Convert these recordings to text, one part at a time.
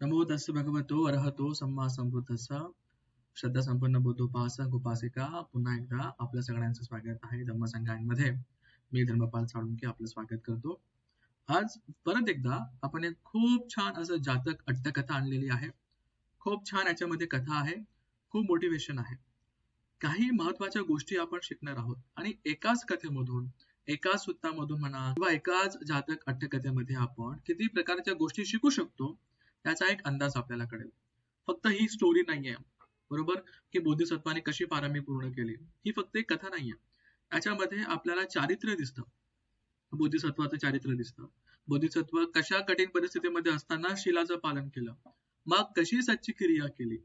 नमो तस्य भगवतो अरहतो सम्मा संबुद्धस्स श्रद्धा संपन्न बुद्धोपासक उपासिका. पुन्हा एकदा आपल्या सगळ्यांचं स्वागत आहे धर्मसंघांमध्ये. मी धर्मपाल साळुंके आपलं स्वागत करतो. आज परत एकदा आपण एक खूप छान असं जातक अट्टकथा आणलेली आहे. खूप छान याच्यामध्ये कथा आहे. खूप मोटिवेशन आहे. काही महत्त्वाच्या गोष्टी आपण शिकणार आहोत आणि एकाच कथेमधून एकाच सूत्रामधून म्हणा किंवा एकाच जातक अट्टकथेमध्ये आपण किती प्रकारच्या गोष्टी शिकू शकतो त्याचा एक अंदाज आपल्याला कळेल. फक्त ही स्टोरी नाहीये बरोबर? की बोधिसत्वाने कशी पारमी पूर्ण केली ही फक्त एक कथा नाहीये. त्याच्यामध्ये आपल्याला चारित्र्य दिसतं. बोधिसत्वाचं चारित्र्य दिसतं. बोधिसत्व कशा कठीण परिस्थितीमध्ये असताना शिलाचं पालन केलं. मग कशी सच्ची क्रिया केली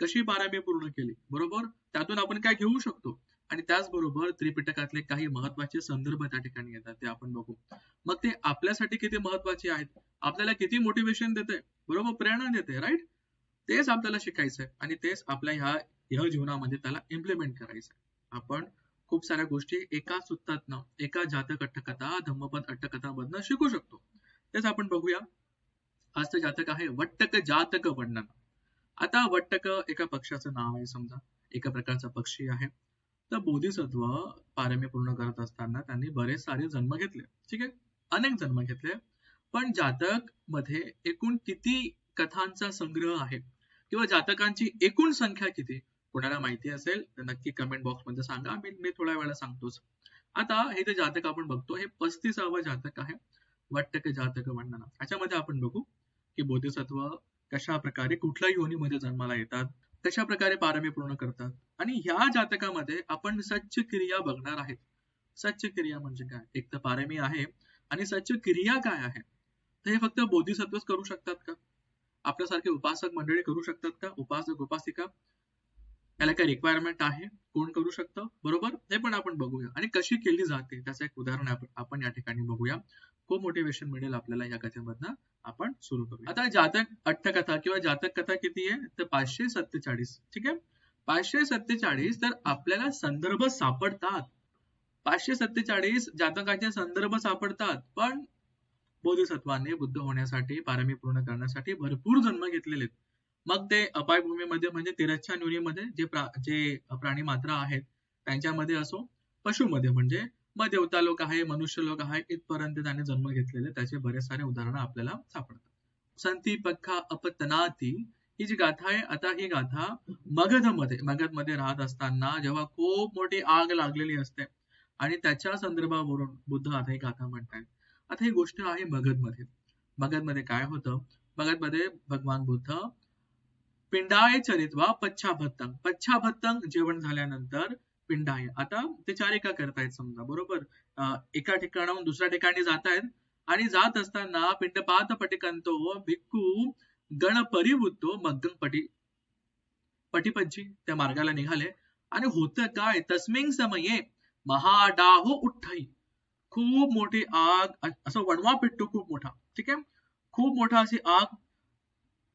कशी पारामी पूर्ण केली बरोबर? त्यातून आपण काय घेऊ शकतो? आणि त्याचबरोबर त्रिपिटकातले काही महत्त्वाचे संदर्भ त्या ठिकाणी येतात ते आपण बघू. मग ते आपल्यासाठी किती महत्त्वाचे आहेत? आपल्याला किती मोटिवेशन देते बरोबर प्रेरणा देते राईट तेच आपल्याला शिकायचंय आणि तेच आपल्या ह्या ह्या जीवनामध्ये त्याला इम्प्लिमेंट करायचंय. आपण खूप साऱ्या गोष्टी एका सूत्रातनं एका जातक अट्टकथा धम्मपद अट्टकथामधनं शिकू शकतो. तेच आपण बघूया. आजचं जातक आहे वट्टक जातक वर्णन. आता वट्टक एका पक्षाचं नाव आहे समजा. एका प्रकारचा पक्षी आहे. तर बोधिसत्व पारमी पूर्ण करत असताना त्यांनी बरेच सारे जन्म घेतले. ठीक आहे? अनेक जन्म घेतले. पण जातकमध्ये एकूण किती कथांचा संग्रह आहे? किंवा जातकांची एकूण संख्या किती? कोणाला माहिती असेल तर नक्की कमेंट बॉक्समध्ये सांगा. मी मी थोड्या वेळा सांगतोच. आता हे जे जातक आपण बघतो हे पस्तीसावं जातक आहे. वट्टक जातक वर्णना याच्यामध्ये आपण बघू की बोधिसत्व कशा प्रकारे कुठल्या योनीमध्ये जन्माला येतात कशा प्रकारे पारमी पूर्ण करतात. आणि ह्या जातकामध्ये आपण सच्च क्रिया बघणार आहेत. सच्च क्रिया म्हणजे काय? एक तर पारमी आहे. आणि सच्च क्रिया काय आहे? तर हे फक्त बोधिसत्वच करू शकतात का? आपल्यासारखे उपासक मंडळी करू शकतात का? उपासक उपासिका? याला काय रिक्वायरमेंट आहे? कोण करू शकतं? बरोबर? हे पण आपण बघूया. आणि कशी केली जाते? त्याचं एक उदाहरण आपण या ठिकाणी बघूया. को मोटिवेशन मिळेल आपल्याला या कथेमधनं. आपण सुरू करू आता जातक अट्टकथा किंवा जातक कथा किती आहे? तर पाचशे सत्तेचाळीस. ठीक आहे? पाचशे सत्तेचाळीस तर आपल्याला संदर्भ सापडतात. पाचशे सत्तेचाळीस जातकाचे संदर्भ सापडतात. पण बोधिसत्वाने बुद्ध होण्यासाठी पारमी पूर्ण करण्यासाठी भरपूर जन्म घेतलेले मग ते अपाय भूमीमध्ये म्हणजे तिरच्छा न्यूनीमध्ये जे प्रा जे प्राणी मात्र आहेत त्यांच्यामध्ये असो पशुमध्ये म्हणजे मग देवता लोक आहे मनुष्य लोक आहे इथपर्यंत त्याने जन्म घेतलेले त्याचे बरेच सारे उदाहरणं आपल्याला सापडतात. संती पक्खा अपतनाती ही जी गाथा आहे आता ही गाथा मगधमध्ये मगधमध्ये राहत असताना जेव्हा खूप मोठी आग लागलेली असते. आणि त्याच्या संदर्भावरून बुद्ध आता ही गाथा म्हणतायत. आता ही गोष्ट आहे मगधमध्ये मगधमध्ये काय होतं? मगधमध्ये भगवान बुद्ध पिंडाय चरित्वा पच्छाभत्तंग. पच्छाभत्तंग जेवण झाल्यानंतर पिंडाय. आता ते चारिका करतायत समजा बरोबर? एका ठिकाणाहून दुसऱ्या ठिकाणी जात आहेत आणि जात असताना पिंडपात पटिकंतो भिक्खू गण परिवृत्तो मग्गंग पटी पटीपंची त्या मार्गाला निघाले. आणि होतं काय? तस्मिंग समये महाडाहो उठ्ठई. खूप मोठी आग असं वणवा पिट्टू खूप मोठा ठीक आहे? खूप मोठा अशी आग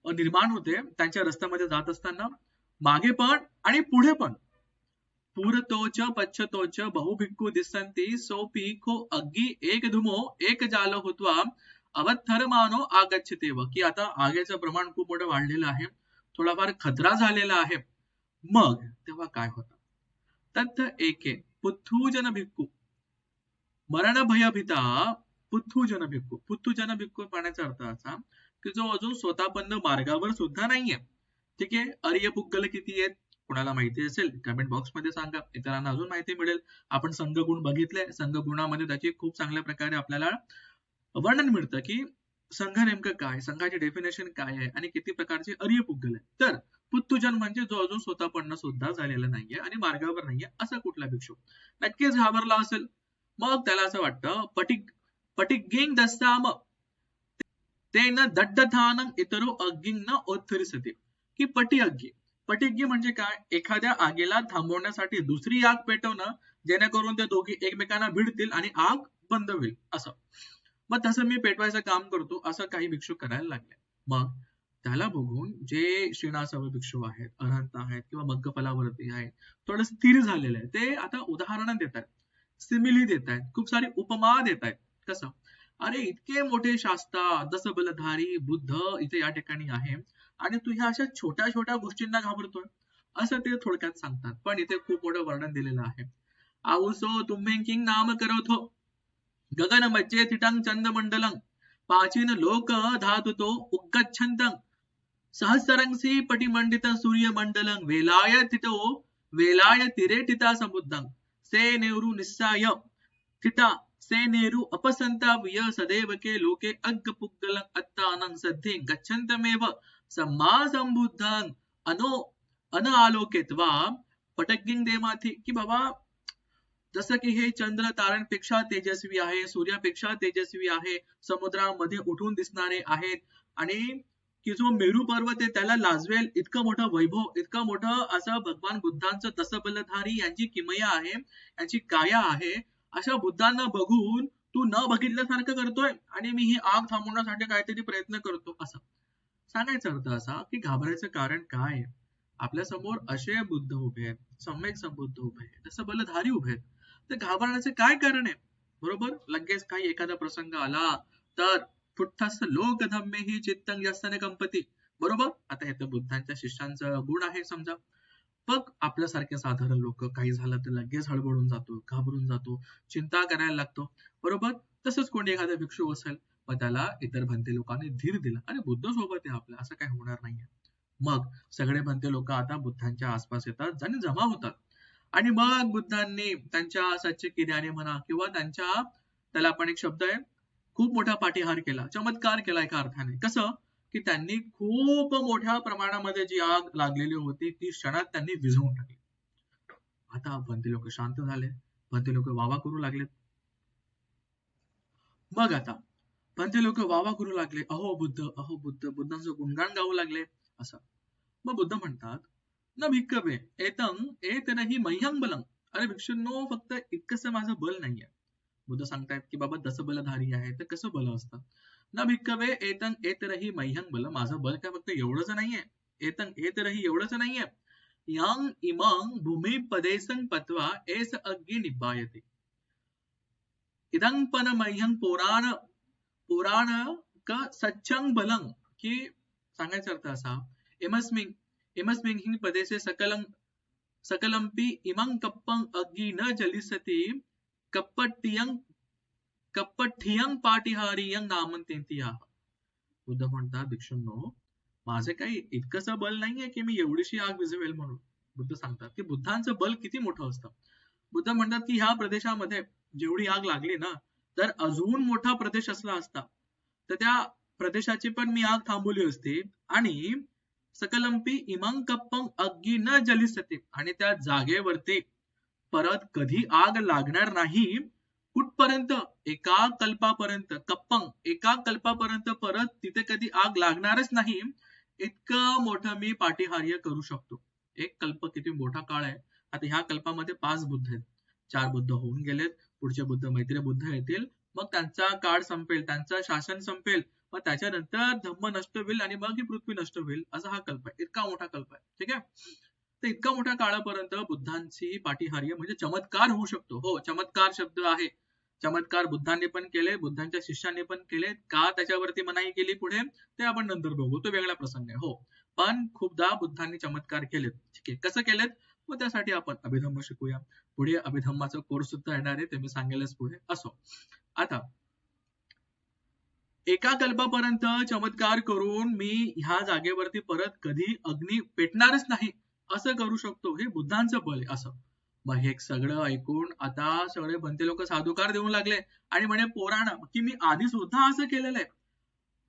निर्माण होते त्यांच्या रस्त्यामध्ये जात असताना. मागे पण आणि पुढे पण. पूरतोच पच्छतोच बहुभिक्खू दिसंती सोपी खो अग्गी एक धुमो एक जाल होत्वा अवत्थर मानो व. की आता आगेचं प्रमाण खूप मोठं वाढलेलं आहे. थोडाफार खतरा झालेला आहे. मग तेव्हा काय होतं? तथ एके पुथूजन भिक्खू. मरण भयभिता पुथ्थूजन भिक्खू. पुथ्थूजन भिक्खू पाण्याचा अर्थ असा की जो अजून स्वतःपन्न मार्गावर सुद्धा नाहीये. ठीक आहे? अर्य पुग्गल किती आहेत? कुणाला माहिती असेल? कमेंट बॉक्समध्ये सांगा. इतरांना अजून माहिती मिळेल. आपण संघ गुण बघितले संघ गुणामध्ये त्याची खूप चांगल्या प्रकारे आपल्याला वर्णन मिळतं की संघ नेमकं काय? संघाचे डेफिनेशन काय आहे? आणि किती प्रकारचे अर्य पुग्गल आहे तर पुत्तुजन म्हणजे जो अजून स्वतःपन्न सुद्धा झालेला नाहीये आणि मार्गावर नाहीये असा कुठला भिक्षू? नक्कीच घाबरला असेल. मग त्याला असं वाटतं पटिक पटिगेंग दस्ताम ते न दड्डथानं इतरो अग्गिंग न ओथरिसते की पटी अग्गी पटिग्गी म्हणजे काय? एखाद्या आगीला थांबवण्यासाठी दुसरी आग पेटवणं जेणेकरून ते दोघी एकमेकांना भिडतील आणि आग बंद होईल असं. मग तसं मी पेटवायचं काम करतो असं काही भिक्षू करायला लागले. मग त्याला बघून जे श्रीनासव भिक्षू आहेत अरहंत आहेत किंवा मग्गफलावरती आहेत थोडं स्थिर झालेलं आहे. ते आता उदाहरणं देत सिमिली देत आहेत खूप सारी उपमा देत आहेत कसं? अरे इतके मोठे शास्ता दसबलधारी बुद्ध इथे या ठिकाणी आहे. आणि तू ह्या अशा छोट्या छोट्या गोष्टींना घाबरतोय? असं ते थोडक्यात सांगतात. पण इथे खूप मोठं वर्णन दिलेलं आहे. आऊसो तुम्ही किंग नाम करत हो गगन मज्जे तिटंग चंद मंडलंग. प्राचीन लोक धातुतो उग्गच्छन्तं सहस्रंसी पटिमंडित सूर्य मंडलंग वेलाय तितो वेलाय तिरे टिता समुद्रंग से नेहरू निस्साय। थिटा से नेहरू अपसंता विय सदैव के लोके अग्ग पुग्गलं अत्तानं सद्धे गच्छन्तमेव। सम्मा संबुद्धं अनो अन आलोकेत्वा पटकिंग देमाथी की बाबा जसं की हे चंद्र ताऱ्यांपेक्षा तेजस्वी आहे सूर्यापेक्षा तेजस्वी आहे समुद्रामध्ये उठून दिसणारे आहेत आणि की जो मेरू पर्वत आहे त्याला लाजवेल. इतकं मोठं वैभव इतकं मोठं असं भगवान बुद्धांचं तसबलधारी यांची किमया आहे यांची काया आहे अशा बुद्धांना बघून तू न बघितल्यासारखं करतोय आणि मी ही आग थांबवण्यासाठी काहीतरी प्रयत्न करतो असं. सांगायचा अर्थ असा की घाबरायचं कारण काय? आहे आपल्यासमोर असे बुद्ध उभे आहेत सम्यक संबुद्ध उभे आहेत तसं बलधारी उभे आहेत. तर घाबरण्याचे काय कारण आहे? बरोबर? लगेच काही एखादा प्रसंग आला तर फुट्टस लोक धम्मे ही चित्तंग जास्तने कंपती बरोबर? आता हे तर बुद्धांच्या शिष्यांचा गुण आहे समजा. मग आपल्यासारखे साधारण लोक काही झालं तर लगेच हळबडून जातो घाबरून जातो चिंता करायला लागतो. बरोबर? तसंच कोणी एखादा भिक्षू असेल मग त्याला इतर भंते लोकांनी धीर दिला. आणि बुद्ध सोबत आहे आपला असं काही होणार नाहीये. मग सगळे भंते लोक आता बुद्धांच्या आसपास येतात आणि जमा होतात. आणि मग बुद्धांनी त्यांच्या सच्चे किर्याने म्हणा किंवा त्यांच्या त्याला आपण एक शब्द आहे खूप मोठा पाठीहार केला. चमत्कार केला एका अर्थाने? कसं? की त्यांनी खूप मोठ्या प्रमाणामध्ये जी आग लागलेली होती ती क्षणात त्यांनी विझवून टाकली. आता भंती लोक शांत झाले. भंते लोक वावा करू लागले मग आता भंते लोक वावा करू लागले. अहो बुद्ध अहो बुद्ध बुद्धांचं गुणगान गाऊ लागले. असं. मग बुद्ध म्हणतात न भिक्कवे एतं एतनही मह्यंग बलं. अरे भिक्षूंनो फक्त इतकंच माझं बल नाहीये. बुद्ध सांगतायत की, बाबा दसबलधारी आहे, तर कसं बल असतं? न भिक्कवे एतं एतरही मह्यं बल माझं बल काय फक्त एवढंच नाहीये? एतं एतरही एवढंच नाहीये? यंग इमंग भूमी पदेसं पत्वा एस अग्गी निबायते. इदं पण मह्यं पुराण पुराण क सच्चंग बलं की, सांगायचा अर्थ असा इमस्मिंग इमस्मिंग हि पदेसे सकलं, सकलंपि इमं कप्पं अग्गी न जलिसति कप्पट्टियं कप्पठ्ठियं पाटिहारियं नामंतेंतिया बुद्ध म्हणतात भिक्षूंनो माझे काही इतकंच बल नाहीये की मी एवढीशी आग विझवेल म्हणून. बुद्ध सांगतात की बुद्धांचं बल किती मोठं असतं. बुद्ध म्हणतात की ह्या प्रदेशामध्ये जेवढी आग लागली ना तर अजून मोठा प्रदेश असला असता. तर त्या प्रदेशाची पण मी आग थांबवली असती आणि सकलंपी इमंग कप्पंग अग्गी न जलिसते आणि त्या जागेवरती परत कधी आग लागणार नाही कुठपर्यंत? एका कल्पापर्यंत कप्पंग एका कल्पापर्यंत परत तिथे कधी आग लागणारच नाही इतकं मोठं मी पाठीहार्य करू शकतो. एक कल्प किती मोठा काळ आहे. आता ह्या कल्पामध्ये पाच बुद्ध आहेत. चार बुद्ध होऊन गेलेत पुढचे बुद्ध मैत्री बुद्ध येतील मग त्यांचा काळ संपेल त्यांचं शासन संपेल मग त्याच्यानंतर धम्म नष्ट होईल आणि मग ही पृथ्वी नष्ट होईल असा हा कल्प आहे. इतका मोठा कल्प आहे. ठीक आहे? तर इतका मोठ्या काळापर्यंत बुद्धांची पाठीहार्य म्हणजे चमत्कार होऊ शकतो. हो चमत्कार शब्द आहे. चमत्कार बुद्धांनी पण केले बुद्धांच्या शिष्यांनी पण केले. का त्याच्यावरती मनाई केली पुढे? ते आपण नंतर बघू. तो वेगळा प्रसंग आहे. हो. पण खूपदा बुद्धांनी चमत्कार केलेत. ठीक आहे. कसं केलेत? मग त्यासाठी आपण अभिधम्म शिकूया. पुढे अभिधम्माचा कोर्स सुद्धा येणार आहे. ते मी सांगेलच पुढे. असो. आता एका कल्पापर्यंत चमत्कार करून मी ह्या जागेवरती परत कधी अग्नी पेटणारच नाही. असं करू शकतो हे बुद्धांचं बल आहे असं. मग हे सगळं ऐकून आता सगळे भंते लोक साधुकार देऊ लागले. आणि म्हणे पोराण की मी आधी सुद्धा असं केलेलं आहे.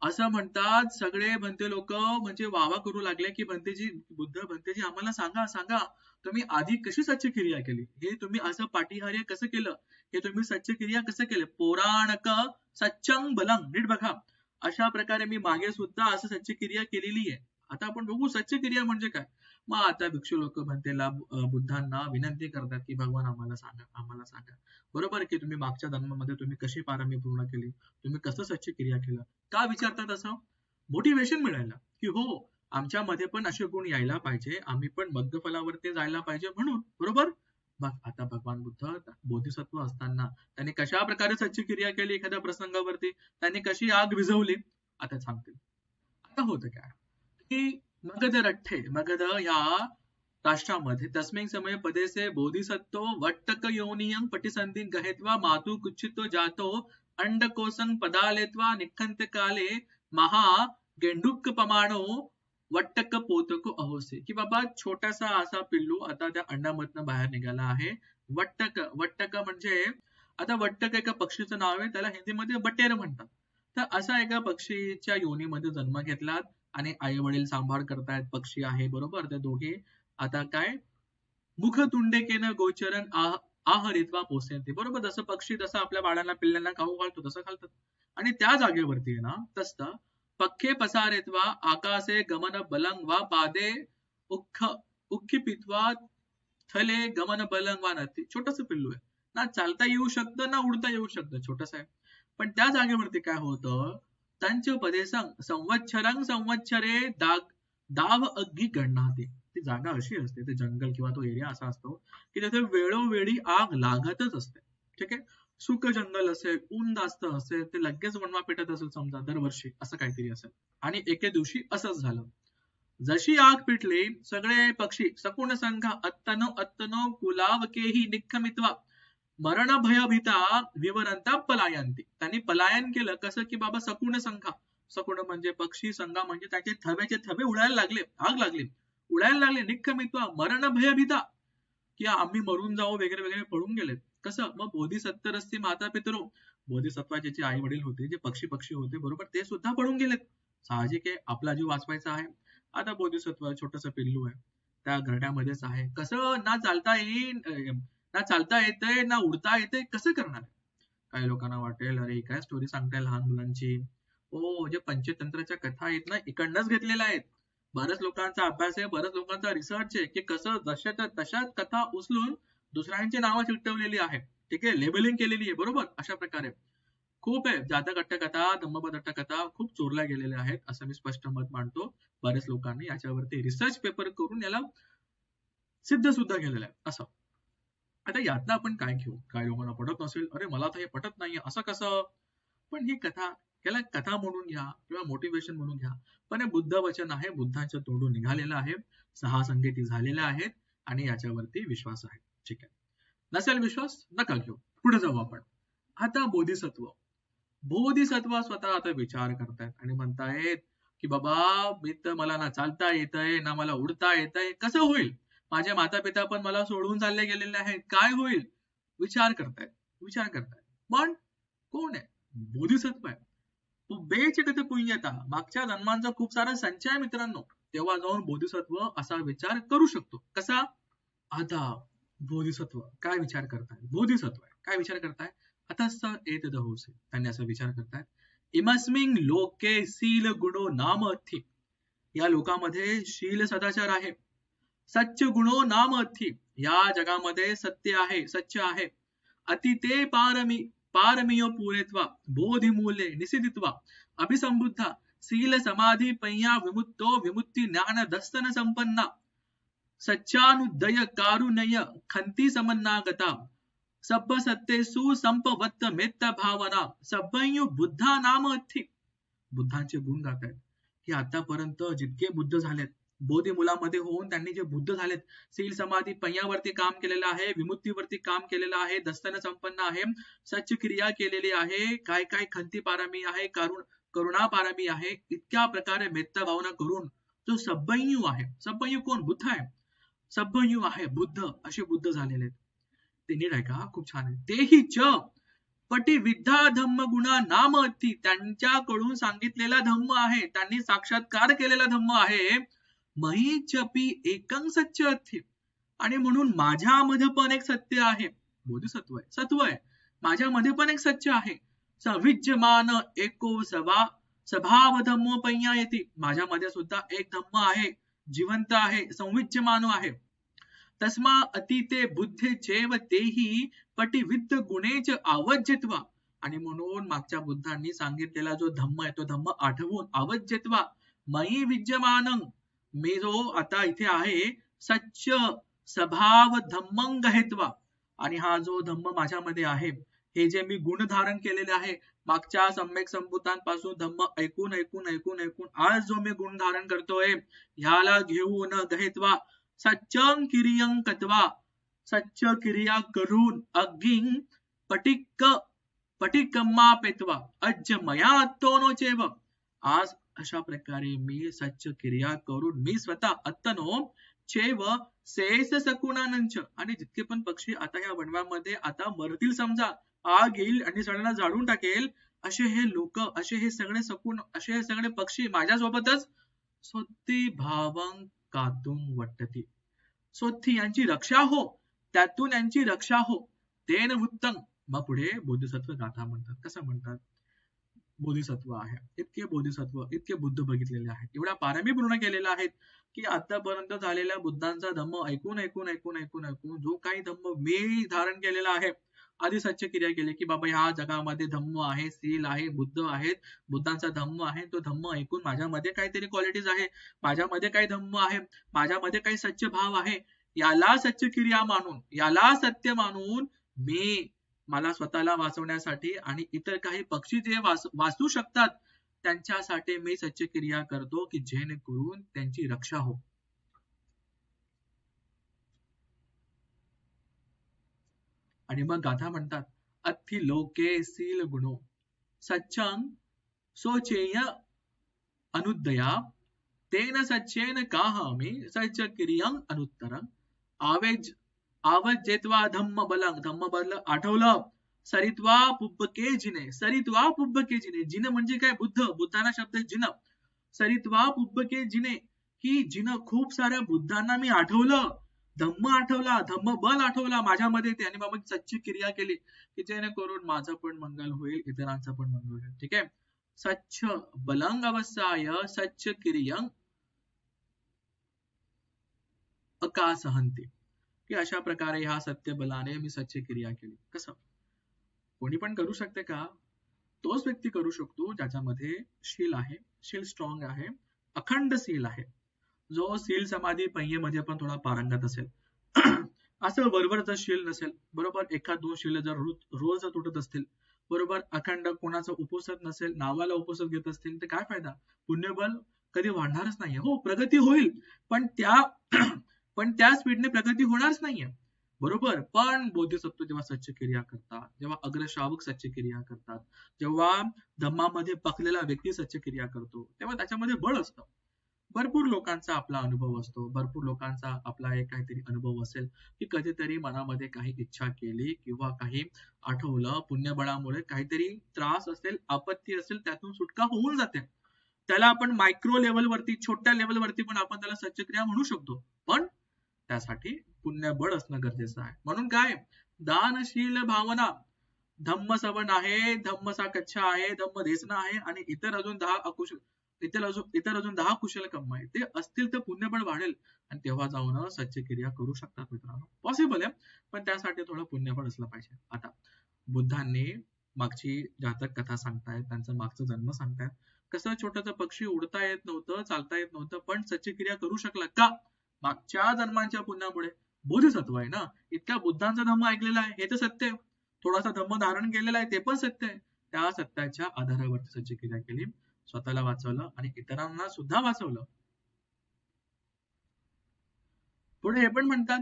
असं म्हणतात सगळे भंते लोक म्हणजे वावा करू लागले की भंतेजी बुद्ध भंतेजी आम्हाला सांगा सांगा तुम्ही आधी कशी सच्च क्रिया केली? हे तुम्ही असं पाठीहार्य कसं केलं? हे तुम्ही सच्च क्रिया कसं केलं? पौराणक सच्चंग बलंग नीट बघा. अशा प्रकारे मी मागे सुद्धा असं सच्च क्रिया केलेली आहे. आता आपण बघू सच्च क्रिया म्हणजे काय? मग आता भिक्षू लोक भंतेला बुद्धांना विनंती करतात की भगवान आम्हाला सांगा आम्हाला सांगा. बरोबर की तुम्ही मागच्या जन्मामध्ये तुम्ही कशी पारमी पूर्ण केली? तुम्ही कसं सच्ची क्रिया केलं? का विचारतात असं? मोटिवेशन मिळायला की हो आमच्यामध्ये पण असे गुण यायला पाहिजे. आम्ही पण मध्यफलावरती जायला पाहिजे म्हणून. बरोबर? मग आता भगवान बुद्ध बोधिसत्व असताना त्यांनी कशा प्रकारे सच्ची क्रिया केली एखाद्या प्रसंगावरती? त्यांनी कशी आग विझवली? आता सांगते आता होतं काय? की मगध रठ्ठे मगध या राष्ट्रामध्ये तस्मिन समय पदेसे बोधिसत्तो वट्टक योनियं पटिसंधीन गहेत्वा मातु कुचितो जातो अंडकोसं पदालेत्वा निखंत काले महा गेंडुक प्रमाणो वट्टक पोतक अहोसे. की बाबा छोटासा असा पिल्लू आता त्या अंडामधनं बाहेर निघाला आहे. वट्टक वट्टक म्हणजे आता वट्टक एका पक्षीचं नाव आहे त्याला हिंदीमध्ये बटेर म्हणतात. तर असा एका पक्षीच्या योनीमध्ये जन्म घेतला आणि आई वडील सांभाळ करतायत पक्षी आहे बरोबर? ते दोघे. आता काय? मुख तुंडे केन गोचरण आह आहरित्वा पोसेते. बरोबर? जसं पक्षी तसं आपल्या बाळांना पिल्ल्यांना खाऊ घालतो तसं घालतात आणि त्या जागेवरती आहे ना तसत पक्के पसारेत्वा आकाशे गमन बलंग वा पादे उख उखिपित्वा थले गमन बलंग वा नती. छोटस पिल्लू आहे. ना चालता येऊ शकतं ना उडता येऊ शकतं छोटस आहे. पण त्या जागेवरती काय होतं? त्यांच्या पदेसंग संवत्सरंग संवत्सरे दाग दाव अग्गी गणनाते. ती जागा अशी असते ते जंगल किंवा तो एरिया असा असतो की तिथे वेळोवेळी आग लागतच असते. ठीक आहे? सुक जंगल असेल ऊन जास्त असेल ते लगेच वणवा पेटत असेल समजा दरवर्षी असं काहीतरी असेल. आणि एके दिवशी असंच झालं. जशी आग पेटली सगळे पक्षी सकुण संघ अत्तनो अत्तनो कुलावकेही निखमित्वा मरण भयभीता विवरंता पलायंती त्यांनी पलायन केलं. कसं? की बाबा सकुण संघा. सकुण म्हणजे पक्षी संघा म्हणजे त्याचे थव्याचे थवे उडायला लागले. आग लागली. उडायला लागले. निखमित्वा मरण भयभीता की आम्ही मरून जाऊ वगैरे वगैरे पळून गेले. कसं? मग बोधिसत्तर असते माता पितरो बोधिसत्वाचे जे आई वडील होते जे पक्षी पक्षी होते बरोबर ते सुद्धा पळून गेलेत. साहजिक आहे आपला जीव वाचवायचा आहे. आता बोधिसत्व छोटस पिल्लू आहे. त्या घरट्यामध्येच आहे. कसं? ना चालता येईल ना चालता येतंय ना उडता येतंय कसं करणार? काही लोकांना वाटेल अरे काय स्टोरी सांगताय लहान मुलांची? ओ जे पंचतंत्राच्या कथा आहेत ना इकडनंच घेतलेल्या आहेत. बऱ्याच लोकांचा अभ्यास आहे बऱ्याच लोकांचा रिसर्च आहे की कसं जशाच्या तशाच कथा उचलून दुसऱ्यांची नावं चिकटवलेली आहे ठीक आहे लेबलिंग केलेली आहे बरोबर? अशा प्रकारे. खूप आहे जातक अट्टकथा धम्मपद कथा खूप चोरल्या गेलेल्या आहेत असं मी स्पष्ट मत मांडतो बऱ्याच लोकांनी याच्यावरती रिसर्च पेपर करून याला सिद्ध सुद्धा केलेला आहे असं. आता यातनं आपण काय घेऊ? काय लोकांना पटत नसेल? अरे मला तर हे पटत नाहीये. असं कसं? पण ही कथा याला कथा म्हणून घ्या किंवा मोटिवेशन म्हणून घ्या. पण हे बुद्ध वचन आहे. बुद्धांच्या तोंडून निघालेलं आहे. सहा संगती झालेल्या आहेत आणि याच्यावरती विश्वास आहे. ठीक आहे. नसेल विश्वास नका घेऊ. पुढे जाऊ आपण. आता बोधिसत्व. बोधिसत्व स्वतः आता विचार करतायत आणि म्हणतायत की बाबा मी तर मला ना चालता येतंय ना मला उडता येतंय. कसं होईल? माझे माता पिता पण मला सोडून चालले गेलेले आहेत. काय होईल? विचार करतायत. विचार करतायत. पण कोण आहे? बोधिसत्व आहे. तो बेच पुण्यता मागच्या जन्मांचा खूप सारा संचय आहे मित्रांनो तेव्हा जाऊन बोधिसत्व असा विचार करू शकतो. कसा? आता बोधिसत्व. काय विचार करताय बोधिसत्व आहे. काय विचार करताय आता येत दहोसे. त्यांनी असा विचार करताय इमस्मिंग लोके सील गुणो नाम अथी या लोकांमध्ये शील सदाचार आहे. सच्च गुणो नाम अथी या जगामध्ये सत्य आहे सच्च आहे. अति ते पारमी पारमीय पुरेत्वा बोधी मूल्ये निषिदित्वा. अभिसंबुद्धा शील समाधी पय्या विमुक्तो विमुक्ती ज्ञान दस्तन संपन्ना. सच्चानुदय कारुणय खंती समन्नागता. सब्ब सत्तेसु सुसंपवत्त मेत्त भावना. सभ्ययु बुद्धा नाम बुद्धांचे गुण गात आहेत की आतापर्यंत जितके बुद्ध झालेत बोधी मुलामध्ये होऊन त्यांनी जे बुद्ध झालेत सील समाधी पय्यावरती काम केलेलं आहे विमुक्तीवरती काम केलेलं आहे दस्तन संपन्न आहे सच क्रिया केलेली आहे काय काय खंती पारामी आहे करुण करुणा पारामी आहे इतक्या प्रकारे मेत्ता भावना करून जो सभ्ययू आहे सभ्ययू कोण? बुद्ध आहे. सभ्ययू आहे बुद्ध असे बुद्ध झालेले आहेत. ते नीट ऐका खूप छान आहे. तेही च पटी विद्या धम्म गुणा नाम अथी त्यांच्याकडून सांगितलेला धम्म आहे त्यांनी साक्षात्कार केलेला धम्म आहे मही जपी एकंग सत्य अथी आणि म्हणून माझ्यामध्ये पण एक सत्य आहे. बोधसत्व आहे सत्व आहे माझ्यामध्ये पण एक सत्य आहे. सविज्यमान एको सभा स्वभाव धम्म पैया येते माझ्यामध्ये सुद्धा एक धम्म आहे. जिवंत आहे. संविज्यमान आहे. तस्मा अतिते बुद्धे जैव तेही पटिविद्ध गुणेच आवज्यत्वा. आणि म्हणून मागच्या बुद्धांनी सांगितलेला जो धम्म आहे तो धम्म आठवून आवज्यत्वा. मयी विद्यमान मी जो आता इथे आहे सच्च स्वभाव धम्मंग हेत्वा आणि हा जो धम्म माझ्यामध्ये आहे हे जे मी गुण धारण केलेले आहे मागच्या सम्यक संभूतांपासून धम्म ऐकून ऐकून ऐकून ऐकून आज जो मी गुण धारण करतोय ह्याला घेऊन गहेत्वा. सच्चम किरियंकत्वा सच्च क्रिया करून अग्गिंग पटिक पटिकम्मा पेत्वा अज्ज मया अत्तोनो चेव. आज अशा प्रकारे मी सच्च क्रिया करून मी स्वतः अत्तनो चेव सेस सकुणानंच. आणि जितके पण पक्षी आता या वणव्यामध्ये आता मरतील समजा आग येईल आणि सगळ्यांना जाळून टाकेल असे हे लोक असे हे सगळे सकुण असे हे सगळे पक्षी माझ्यासोबतच स्वती भावं कातुम वट्टती स्वती यांची रक्षा हो त्यातून यांची रक्षा हो. तेन वृत्तंग मग पुढे बोधिसत्व गाथा म्हणतात. कसं म्हणतात? बोधिसत्व आहे. इतके बोधिसत्व इतके बुद्ध बघितलेले आहेत. एवढ्या पारंबी पूर्ण केलेल्या आहेत की आतापर्यंत झालेल्या बुद्धांचा धम्म ऐकून ऐकून ऐकून ऐकून ऐकून जो काही धम्म मी धारण केलेला आहे आधी सच्च क्रिया केली की बाबा ह्या जगामध्ये धम्म आहे सील आहे बुद्ध आहेत बुद्धांचा धम्म आहे तो धम्म ऐकून माझ्यामध्ये काहीतरी क्वालिटीज आहे माझ्यामध्ये काही धम्म आहे माझ्यामध्ये काही सच्च भाव आहे याला सच्च क्रिया मानून याला सत्य मानून मी मला स्वतःला वाचवण्यासाठी आणि इतर काही पक्षी जे वाचू शकतात त्यांच्यासाठी मी सच्च क्रिया करतो की जेणेकरून त्यांची रक्षा हो. आणि मग गाथा म्हणतात अथि लोके सील गुणो सच्चंग सोचेय अनुदया तेन सच्चेन काहामी सच्च क्रियं अनुत्तरं आवेज आवज जेत्वा धम्म बलंग. धम्म बल आठवलं. सरित्वा पुब्बके जिने. सरित्वा पुब्बके जिने. जिन म्हणजे काय? बुद्ध. बुद्धाना शब्द जिन. सरित्वा पुब्बके जिने. की जिन खूप साऱ्या बुद्धांना मी आठवलं. धम्म आठवला. धम्म बल आठवला. माझ्यामध्ये त्याने बाबा सच्ची क्रिया केली. की जेणेकरून माझं पण मंगल होईल. इतरांचं पण मंगल होईल. ठीक आहे? सच्छ बलंग अवस्थाय सच्च क्रियंग अकासहंती की अशा प्रकारे ह्या सत्य बलाने मी सच्ची क्रिया केली. कसं? कोणी पण करू शकते का? तोच व्यक्ती करू शकतो ज्याच्यामध्ये शील आहे. शील स्ट्रॉंग आहे. अखंड सील आहे. जो सील समाधी मध्ये पण थोडा पारंगत असेल. असं वरवरच शील नसेल. बरोबर एखाद दोन शील जर रोज तुटत असतील. बरोबर अखंड कोणाचा उपसत नसेल नावाला उपसत घेत असतील तर काय फायदा? पुण्यबल कधी वाढणारच नाहीये. हो प्रगती होईल. पण त्या पण त्या स्पीडने प्रगती होणारच नाहीये. बरोबर? पण बोधिसत्व जेव्हा सच्च क्रिया करतात जेव्हा अग्रश्रावक सच्च क्रिया करतात जेव्हा धम्मामध्ये पकलेला व्यक्ती सच्च क्रिया करतो तेव्हा त्याच्यामध्ये बळ असतं. भरपूर लोकांचा आपला अनुभव असतो. भरपूर लोकांचा आपला एक काहीतरी अनुभव असेल की कधीतरी मनामध्ये काही इच्छा केली किंवा काही आठवलं पुण्यबळामुळे काहीतरी त्रास असेल आपत्ती असेल त्यातून सुटका होऊन जाते. त्याला आपण मायक्रो लेवलवरती छोट्या लेवलवरती पण आपण त्याला सच्चक्रिया म्हणू शकतो. पण त्यासाठी पुण्यबळ असणं गरजेचं आहे. म्हणून काय? दानशील भावना. धम्म सवन आहे धम्म साकच्छ आहे धम्म देसना आहे आणि इतर अजून दहा अकुशल इतर अजून इतर अजून दहा कुशल कम्मा आहे ते असतील तर पुण्यबळ वाढेल. आणि तेव्हा जाऊन सच्च क्रिया करू शकतात मित्रांनो. पॉसिबल आहे पण त्यासाठी थोडं पुण्यबळ असलं पाहिजे. आता बुद्धांनी मागची जातक कथा सांगतायत त्यांचा मागचा जन्म सांगतायत. कसं छोटस पक्षी उडता येत नव्हतं चालता येत नव्हतं पण सच्ची क्रिया करू शकला का? मागच्या जन्मांच्या पुण्यामुळे बोधिसत्व आहे ना? इतक्या बुद्धांचा धम्म ऐकलेला आहे. हे तर सत्य आहे. थोडासा धम्म धारण केलेला आहे ते पण सत्य आहे. त्या सत्याच्या आधारावरती सज्ज क्रिया केली. स्वतःला वाचवलं आणि इतरांना सुद्धा वाचवलं. पुढे हे पण म्हणतात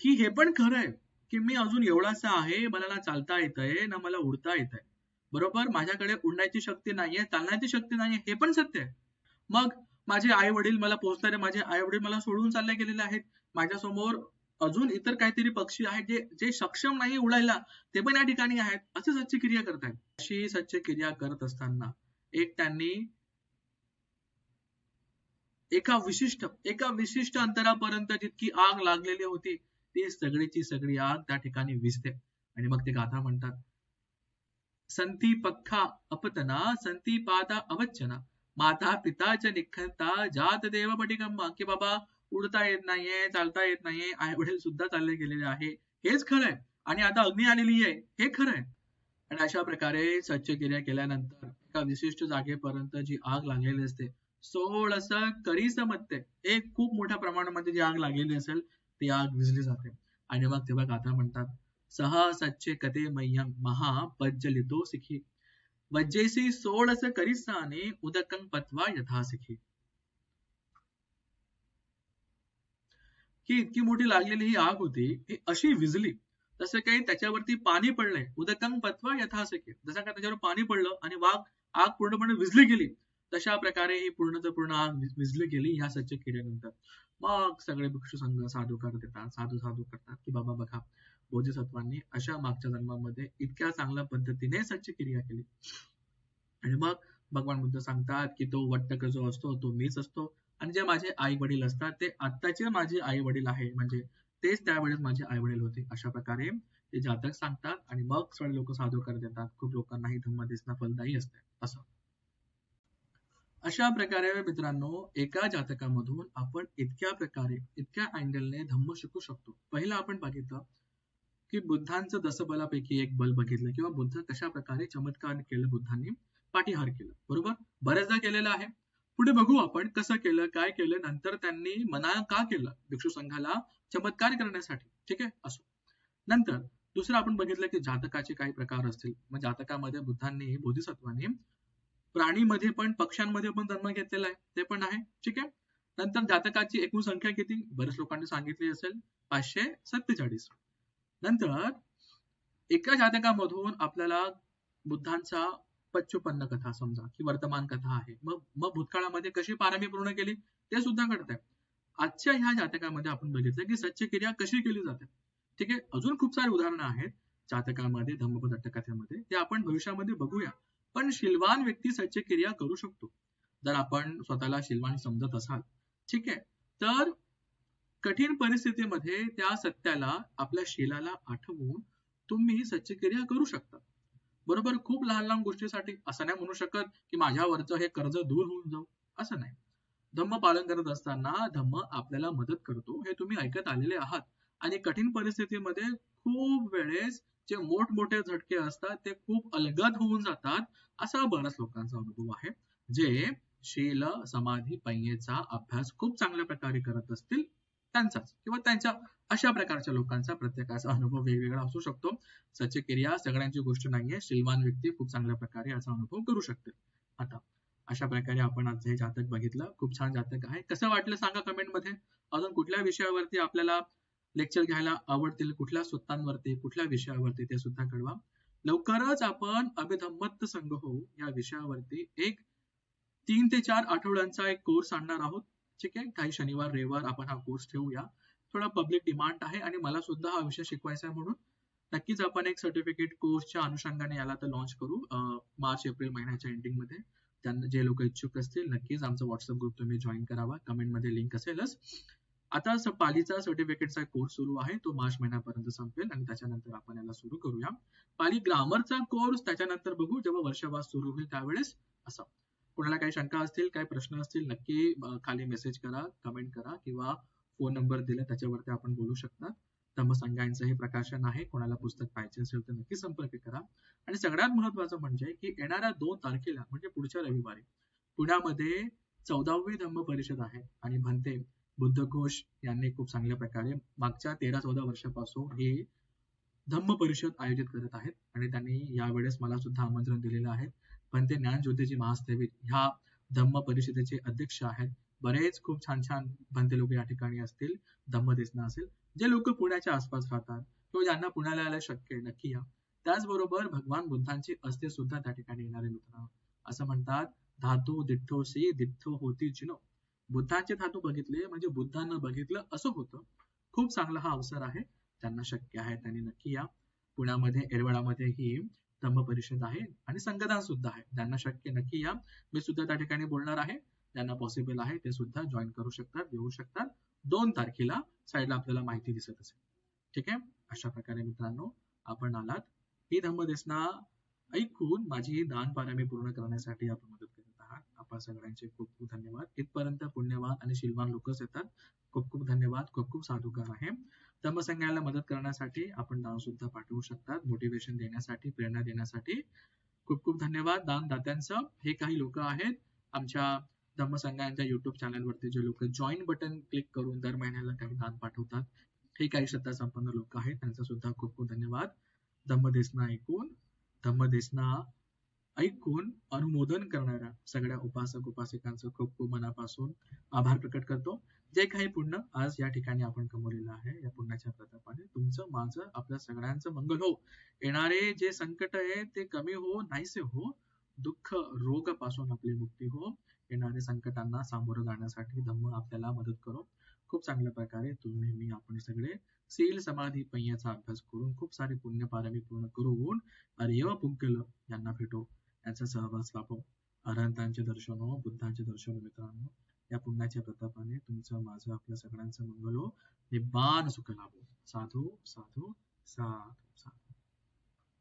की हे पण खरं आहे की मी अजून एवढासा आहे मला ना चालता येतंय ना मला उडता येत आहे बरोबर? माझ्याकडे उडण्याची शक्ती नाहीये चालण्याची शक्ती नाहीये हे पण सत्य आहे. मग माझे आई वडील मला पोहोचणारे माझे आई वडील मला सोडून चालले गेलेले आहेत. माझ्यासमोर अजून इतर काहीतरी पक्षी आहेत जे जे सक्षम नाही उडायला ते पण या ठिकाणी आहेत. असे सच्ची क्रिया करतायत. अशी सच्ची क्रिया करत असताना एक त्यांनी एका विशिष्ट एका विशिष्ट अंतरापर्यंत जितकी आग लागलेली होती ती सगळीची सगळी आग त्या ठिकाणी विजते आणि मग ते गाथा म्हणतात संती पक्खा अपतना संती पादा अवच्छना. माता पिताच्या निखरता जात देव पटिकम्मा की बाबा उडता येत नाहीये चालता येत नाहीये आई वडील सुद्धा चालले गेलेले आहे. हेच खरं आहे आणि आता अग्नी आलेली आहे. हे खरं आहे आणि अशा प्रकारे सच्च क्रिया केल्यानंतर एका विशिष्ट जागेपर्यंत जी आग लागलेली असते सोळस करी समजते एक खूप मोठ्या प्रमाणामध्ये जी आग लागलेली असेल ती आग विजली जाते. आणि मग तेव्हा गाथा म्हणतात सहा सच्चे कथे मह्यम महा पज्जलितो सिखी. वज्जेसी सोळस करिसाने उदकं पत्वा यथा ही इतकी मोठी लागलेली ही आग होती ही अशी विजली तसं काही त्याच्यावरती पाणी पडलंय उदकं पत्वा यथासिके जसं काय त्याच्यावर पाणी पडलं आणि वाघ आग पूर्णपणे विजली गेली तशा प्रकारे ही पूर्ण पूर्ण आग विजली गेली ह्या सच्चे केल्यानंतर मग सगळे भिक्षू संघ साधू करत येतात साधू साधू करतात की बाबा बघा बोधिसत्वांनी अशा मागच्या जन्मामध्ये इतक्या चांगल्या पद्धतीने सच्ची क्रिया केली. आणि मग भगवान बुद्ध सांगतात की तो वट्टक जो असतो तो मीच असतो. आणि जे माझे आई वडील असतात ते आत्ताचे माझे आई वडील आहे. म्हणजे तेच त्यावेळेस माझे आई वडील होते. अशा प्रकारे ते जातक सांगतात आणि मग सगळे लोक साधूकार देतात खूप लोकांनाही धम्म दिसणं फलदायी असते. असं. अशा प्रकारे मित्रांनो एका जातकामधून आपण इतक्या प्रकारे इतक्या अँगलने धम्म शिकू शकतो. पहिलं आपण बघितलं की बुद्धांचं दसबलापैकी एक बल बघितलं किंवा बुद्ध कशा प्रकारे चमत्कार केलं बुद्धांनी पाठीहार केलं. बरोबर? बऱ्याचदा केलेलं आहे. पुढे बघू आपण कसं केलं काय केलं नंतर त्यांनी मना का केलं भिक्षू संघाला चमत्कार करण्यासाठी. ठीक आहे? असो. नंतर दुसरं आपण बघितलं की जातकाचे काही प्रकार असतील. मग जातकामध्ये बुद्धांनी बोधिसत्वाने प्राणीमध्ये पण पक्ष्यांमध्ये पण जन्म घेतलेला आहे. ते पण आहे. ठीक आहे? नंतर जातकाची एकूण संख्या किती? बरेच लोकांनी सांगितली असेल. पाचशे सत्तेचाळीस. नंतर एका जातकामधून आपल्याला बुद्धांचा पच्चुपन्न कथा समजा की वर्तमान कथा आहे. मग मग भूतकाळामध्ये कशी पारमी पूर्ण केली? ते सुद्धा आहे आजच्या ह्या जातकामध्ये आपण बघितलं की सच्ची क्रिया कशी केली जाते? ठीक आहे? अजून खूप सारी उदाहरणं आहेत जातकामध्ये धम्मपद कथेमध्ये ते आपण भविष्यामध्ये बघूया. पण शिलवान व्यक्ती सच्ची क्रिया करू शकतो. जर आपण स्वतःला शिलवान समजत असाल. ठीक आहे? तर कठीण परिस्थितीमध्ये त्या सत्याला आपल्या शिलाला आठवून तुम्ही सच्चक्रिया करू शकता. बरोबर खूप लहान लहान गोष्टीसाठी असं नाही म्हणू शकत की माझ्यावरचं हे कर्ज दूर होऊन जाऊ. असं नाही. धम्म पालन करत असताना धम्म आपल्याला मदत करतो हे तुम्ही ऐकत आलेले आहात. आणि कठीण परिस्थितीमध्ये खूप वेळेस जे मोठमोठे झटके असतात ते खूप अलगद होऊन जातात असा बऱ्याच लोकांचा अनुभव आहे. जे शील समाधी पैयेचा अभ्यास खूप चांगल्या प्रकारे करत असतील त्यांचाच किंवा त्यांच्या अशा प्रकारच्या लोकांचा प्रत्येकाचा अनुभव वेगवेगळा असू शकतो. सच्ची सगळ्यांची गोष्ट नाहीये. श्रीमान व्यक्ती खूप चांगल्या प्रकारे याचा अनुभव करू शकते. आता अशा प्रकारे आपण आज हे जातक बघितलं. खूप छान जातक आहे. कसं वाटलं सांगा कमेंटमध्ये अजून कुठल्या विषयावरती आपल्याला लेक्चर घ्यायला आवडतील? कुठल्या स्वतांवरती कुठल्या विषयावरती ते सुद्धा कळवा. लवकरच आपण अभिधम्मत संघ होऊ या विषयावरती एक तीन ते चार आठवड्यांचा एक कोर्स आणणार आहोत. ठीक आहे? काही शनिवार रविवार आपण हा कोर्स ठेवूया. थोडा पब्लिक डिमांड आहे आणि मला सुद्धा हा विषय शिकवायचा आहे म्हणून. नक्कीच आपण एक सर्टिफिकेट कोर्सच्या अनुषंगाने याला तर लॉन्च करू मार्च एप्रिल महिन्याच्या एंडिंगमध्ये. त्यांना जे लोक इच्छुक असतील नक्कीच आमचा व्हॉट्सअप ग्रुप तुम्ही जॉईन करावा. कमेंटमध्ये लिंक असेलच. आता पालीचा सर्टिफिकेटचा कोर्स सुरू आहे. तो मार्च महिन्यापर्यंत संपेल आणि त्याच्यानंतर आपण याला सुरू करूया. पाली ग्रामरचा कोर्स त्याच्यानंतर बघू. जेव्हा वर्षवास सुरू होईल त्यावेळेस असा. कुणाला काही शंका असतील काही प्रश्न असतील नक्की खाली मेसेज करा कमेंट करा किंवा फोन नंबर दिला त्याच्यावरती आपण बोलू शकता. धम्मसंघांचं हे प्रकाशन आहे. कोणाला पुस्तक पाहिजे असेल तर नक्की संपर्क करा. आणि सगळ्यात महत्वाचं म्हणजे की येणाऱ्या दोन तारखेला म्हणजे पुढच्या रविवारी पुण्यामध्ये चौदावी धम्म परिषद आहे. आणि भंते बुद्धघोष यांनी खूप चांगल्या प्रकारे मागच्या तेरा चौदा वर्षापासून हे धम्म परिषद आयोजित करत आहेत. आणि त्यांनी यावेळेस मला सुद्धा आमंत्रण दिलेलं आहे. पण ते ज्ञानज्योतीची महास्थेवित ह्या धम्म परिषदेचे अध्यक्ष आहेत. बरेच खूप छान छान भंते लोक या ठिकाणी असतील धम्म दिसणं असेल जे लोक पुण्याच्या आसपास राहतात किंवा ज्यांना पुण्याला यायला शक्य आहे नक्की या. त्याचबरोबर भगवान बुद्धांची अस्थे सुद्धा त्या ठिकाणी येणारे मित्र. असं म्हणतात धातू दिठ्ठोसी दिठ्ठो होती जिनो बुद्धांचे धातू बघितले म्हणजे बुद्धांना बघितलं असं होतं. खूप चांगला हा अवसर आहे. त्यांना शक्य आहे त्यांनी नक्की या. पुण्यामध्ये एरवाडामध्ये ही धम्म परिषद आहे आणि संगदान सुद्धा आहे. ज्यांना शक्य नक्की या मी सुद्धा त्या ठिकाणी बोलणार आहे. ज्यांना पॉसिबल आहे ते सुद्धा जॉईन करू शकतात येऊ शकतात. दोन तारखेला साईडला आपल्याला माहिती दिसत असेल. ठीक आहे? अशा प्रकारे मित्रांनो आपण आलात. ही धम्मदेसना ऐकून माझी दान पारामी पूर्ण करण्यासाठी आपण मदत करत आहात. आपण सगळ्यांचे खूप खूप धन्यवाद. इथपर्यंत पुण्यवान आणि शिलवान लोकच येतात. खूप खूप धन्यवाद. खूप खूप साधुकार आहे. धम्मसंघाला मदत करण्यासाठी आपण दान सुद्धा पाठवू शकतात. मोटिवेशन देण्यासाठी प्रेरणा देण्यासाठी. खूप खूप धन्यवाद दानदात्यांचं हे काही लोक आहेत. आमच्या धम्मसंघांच्या युट्यूब चॅनलवरती जे लोक जॉईन बटन क्लिक करून दर महिन्याला काही दान पाठवतात. हे काही श्रद्धा संपन्न लोक आहेत. त्यांचा सुद्धा खूप खूप धन्यवाद. धम्मदेसना ऐकून धम्मदेसना ऐकून अनुमोदन करणाऱ्या सगळ्या उपासक उपासिकांचं खूप खूप मनापासून आभार प्रकट करतो. जे काही पुण्य आज या ठिकाणी आपण कमवलेलं आहे या पुण्याच्या प्रतापाने तुमचं माझं आपल्या सगळ्यांचं मंगल हो. येणारे जे संकट आहे ते कमी हो नाहीसे हो. दुःख रोगपासून आपली मुक्ती हो. येणाऱ्या संकटांना सामोरं जाण्यासाठी धम्म आपल्याला मदत करो. खूप चांगल्या प्रकारे तुम्ही मी आपण सगळे सील समाधी पय्याचा अभ्यास करून खूप सारे पुण्य पारमी पूर्ण करून आर्य पुंकल यांना भेटो. यांचा सहवास लाभो. अरहंतांचे दर्शन हो बुद्धांचे दर्शन मित्रांनो या पुण्याच्या प्रतापाने तुमचं माझं आपल्या सगळ्यांचं मंगल हो. निबान सुख लाभो. साधू साधू साधू साधू.